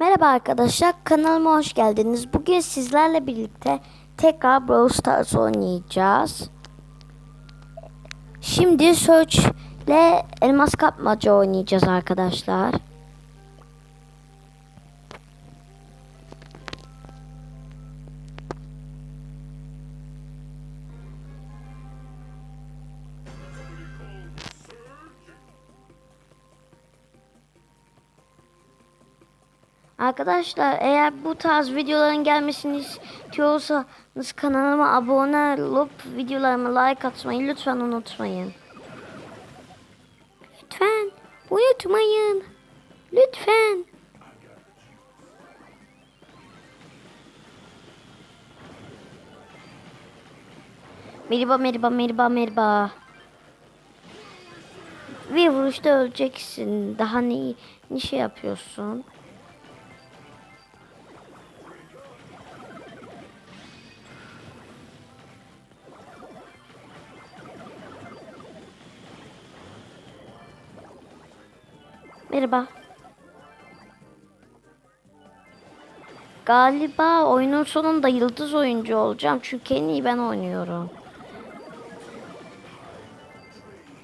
Merhaba arkadaşlar kanalıma hoş geldiniz. Bugün sizlerle birlikte tekrar Brawl Stars oynayacağız. Şimdi Search ile elmas kapmaca oynayacağız arkadaşlar. Arkadaşlar eğer bu tarz videoların gelmesini istiyorsanız kanalıma abone olup videolarıma like atmayı lütfen unutmayın. Lütfen unutmayın. Lütfen. Merhaba merhaba merhaba merhaba. Bir vuruşta öleceksin. Daha ne, ne şey yapıyorsun? Merhaba. Galiba oyunun sonunda yıldız oyuncu olacağım. Çünkü en iyi ben oynuyorum.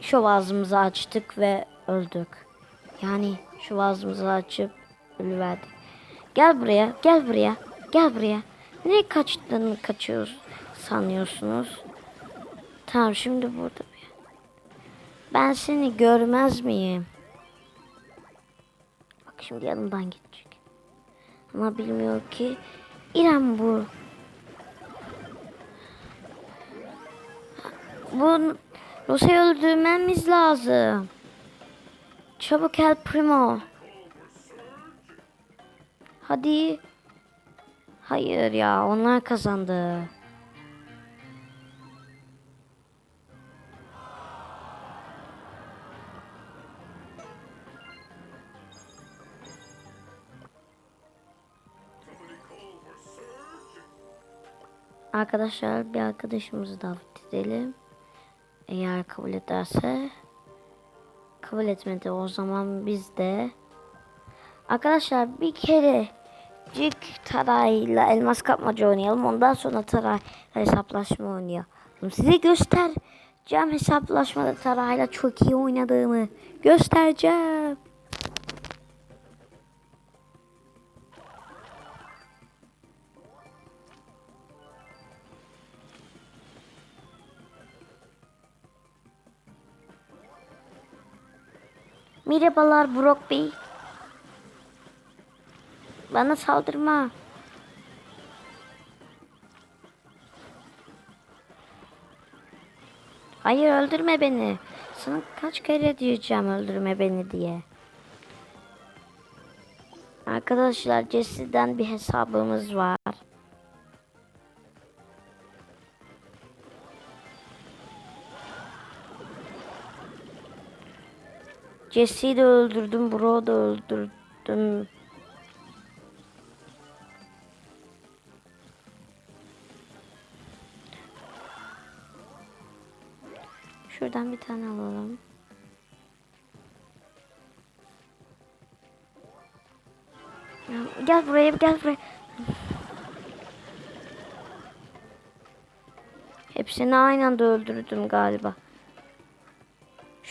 Şu ağzımızı açtık ve öldük. Yani şu ağzımızı açıp ölüverdik. Gel buraya, gel buraya, gel buraya. Nereye kaçtığını kaçıyoruz sanıyorsunuz? Tamam şimdi burada. Ben seni görmez miyim? Şimdi yanımdan geçecek. Ama bilmiyor ki İrem bu. Bu Rosa'yı öldürmemiz lazım. Çabuk El Primo. Hadi. Hayır ya onlar kazandı. Arkadaşlar bir arkadaşımızı davet edelim. Eğer kabul ederse kabul etmedi o zaman biz de arkadaşlar bir kere cik tarayla elmas kapmaca oynayalım ondan sonra taray hesaplaşma oynayalım. Size göstereceğim hesaplaşmada tarayla çok iyi oynadığımı göstereceğim. Merhabalar Brock Bey. Bana saldırma. Hayır öldürme beni. Sana kaç kere diyeceğim öldürme beni diye. Arkadaşlar Jesse'den bir hesabımız var. Jesse'yi de öldürdüm, Bro'u da öldürdüm. Şuradan bir tane alalım. Gel buraya, gel buraya. Hepsini aynı anda öldürdüm galiba.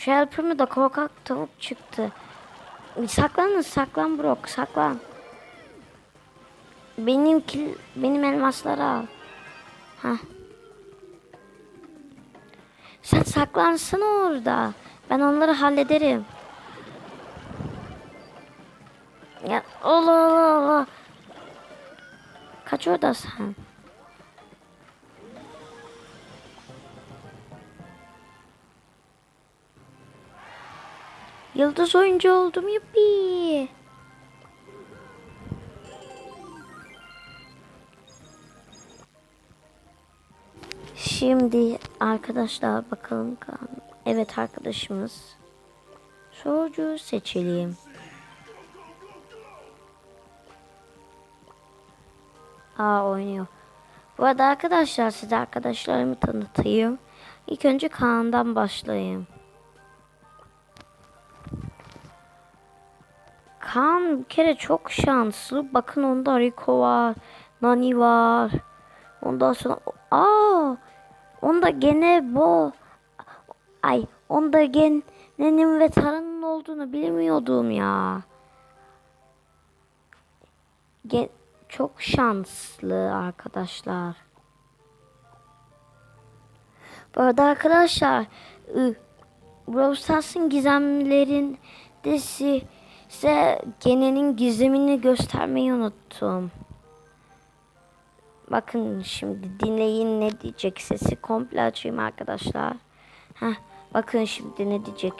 Şu helper'ımı da korkak tavuk çıktı. Saklanın saklan Brock saklan. Benim kil, benim elmasları al. Ha. Sen saklansana orada. Ben onları hallederim. Ya Allah Allah Allah. Kaç orada sen? Yıldız oyuncu oldum yuppi. Şimdi arkadaşlar bakalım. Evet arkadaşımız. Sorucu seçelim. Aa oynuyor. Bu arada arkadaşlar size arkadaşlarımı tanıtayım. İlk önce Kaan'dan başlayayım. Kaan bir kere çok şanslı. Bakın onda Rico var. Nani var. Ondan sonra aa onda gene bu ay onda genenin ve Tara'nın olduğunu bilmiyordum ya. Ge çok şanslı arkadaşlar. Bu arada arkadaşlar Brawl Stars'ın gizemlerinde si- size genenin gizemini göstermeyi unuttum. Bakın şimdi dinleyin ne diyecek sesi komple açayım arkadaşlar. Heh, bakın şimdi ne diyecek.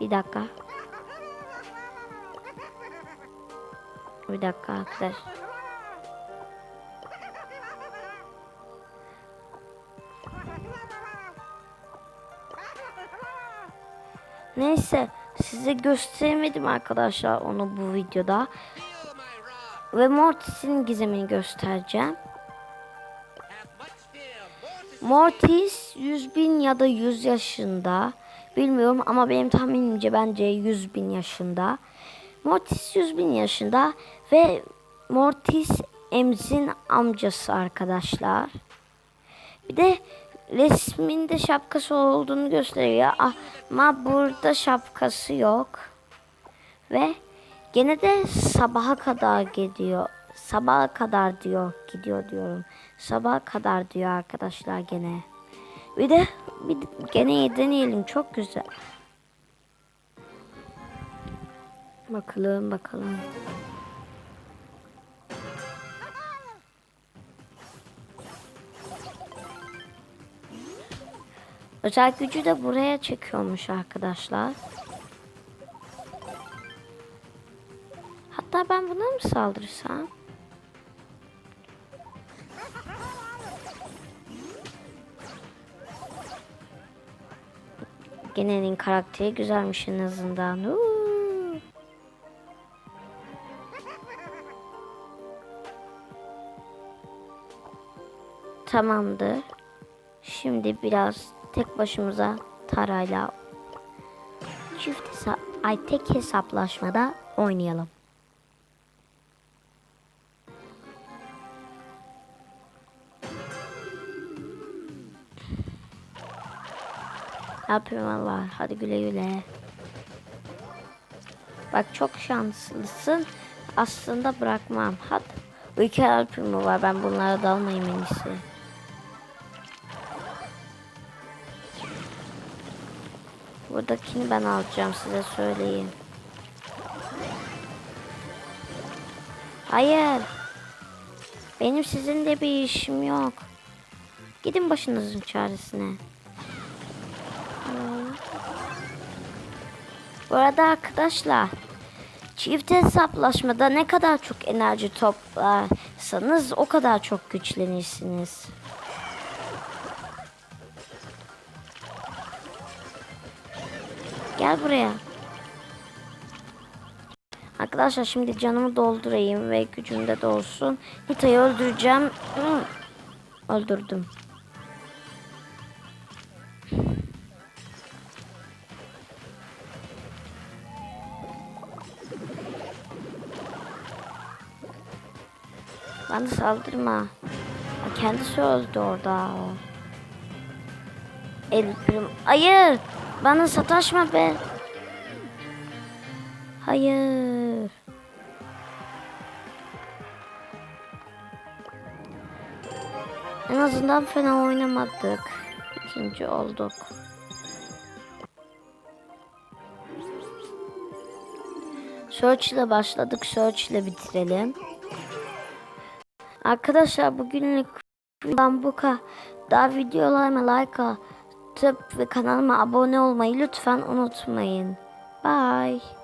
Bir dakika. Bir dakika arkadaş. Neyse size gösteremedim arkadaşlar onu bu videoda. Ve Mortis'in gizemini göstereceğim. Mortis 100 bin ya da 100 yaşında. Bilmiyorum ama benim tahminimce bence 100 bin yaşında. Mortis 100 bin yaşında ve Mortis Emz'in amcası arkadaşlar. Bir de resminde şapkası olduğunu gösteriyor ama burada şapkası yok. Ve gene de sabaha kadar gidiyor. Sabaha kadar diyor gidiyor diyorum. Sabaha kadar diyor arkadaşlar gene. Bir de bir de gene deneyelim çok güzel. Bakalım bakalım. Özel gücü de buraya çekiyormuş arkadaşlar. Hatta ben buna mı saldırsam? Gene'nin karakteri güzelmiş en azından. Uuu. Tamamdır. Şimdi biraz tek başımıza tarayla çift ay tek hesaplaşmada oynayalım. Yapıyorum Allah? Hadi güle güle. Bak çok şanslısın. Aslında bırakmam. Hadi. Ülke alpimi var. Ben bunlara dalmayayım en iyisi. Buradakini ben alacağım size söyleyeyim. Hayır. Benim sizinle bir işim yok. Gidin başınızın çaresine. Bu arada arkadaşlar çift hesaplaşmada ne kadar çok enerji toplarsanız o kadar çok güçlenirsiniz. Gel buraya. Arkadaşlar şimdi canımı doldurayım ve gücüm de dolsun. Nita'yı öldüreceğim. Öldürdüm. Bana saldırma. Kendisi öldü orada. o. El prim. Hayır. Bana sataşma be. Hayır. En azından fena oynamadık. İkinci olduk. Search ile başladık. Search ile bitirelim. Arkadaşlar bugünlük videodan bu kadar. Daha videolarıma like atıp ve kanalıma abone olmayı lütfen unutmayın. Bye.